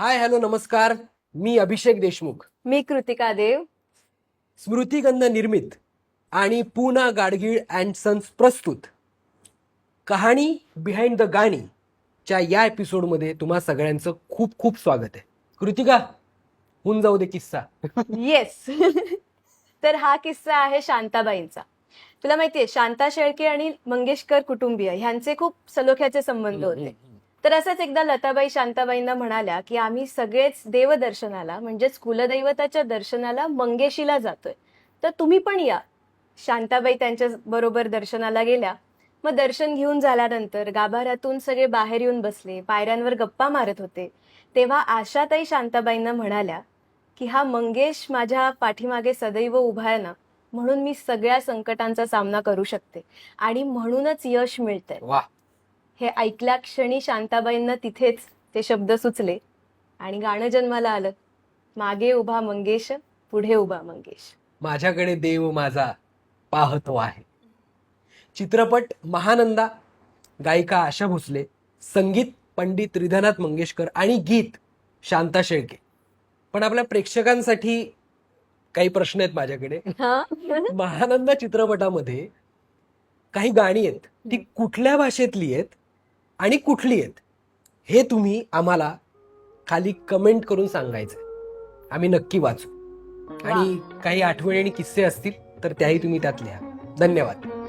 Hi hello नमस्कार. मी अभिषेक देशमुख. मी कृतिका देव. स्मृतिगंध निर्मित आणि पूना गाडगीळ अँड सन्स प्रस्तुत. कहाणी बिहाइंड द गाणी च्या या एपिसोडमध्ये तुम्हा सगळ्यांचं खूप खूप स्वागत आहे. कृतिका होऊन जाऊ दे किस्सा. येस तर हा किस्सा आहे शांताबाईंचा. तुला माहितीये शांता शेळके आणि मंगेशकर कुटुंबीय ह्यांचे खूप सलोख्याचे संबंध होते. तर असंच एकदा लताबाई शांताबाईंना म्हणाल्या की आम्ही सगळेच देवदर्शनाला म्हणजेच कुलदैवताच्या दर्शनाला मंगेशीला जातोय. तर तुम्ही पण या. शांताबाई त्यांच्या बरोबर दर्शनाला गेल्या. मग दर्शन घेऊन झाल्यानंतर गाभाऱ्यातून सगळे बाहेर येऊन बसले पायऱ्यांवर गप्पा मारत होते. तेव्हा आशाताई शांताबाईंना म्हणाल्या की हा मंगेश माझ्या पाठीमागे सदैव उभा आहे ना म्हणून मी सगळ्या संकटांचा सामना करू शकते आणि म्हणूनच यश मिळतंय. हे ऐकल्या क्षणी शांताबाईंना तिथेच ते शब्द सुचले आणि गाणं जन्माला आलं. मागे उभा मंगेश पुढे उभा मंगेश. माझ्याकडे देव माझा पाहतो आहे. चित्रपट महानंदा गायिका आशा भोसले संगीत पंडित रिधनाथ मंगेशकर आणि गीत शांता शेळके. पण आपल्या प्रेक्षकांसाठी काही प्रश्न आहेत माझ्याकडे. हा? महानंदा चित्रपटामध्ये काही गाणी आहेत ती कुठल्या भाषेतली आहेत? आणि कुठली आहेत हे तुम्ही आम्हाला खाली कमेंट करून सांगायचं आम्ही नक्की वाचू. आणि काही आठवणी आणि किस्से असतील तर त्याही तुम्ही त्यात लिहा. धन्यवाद.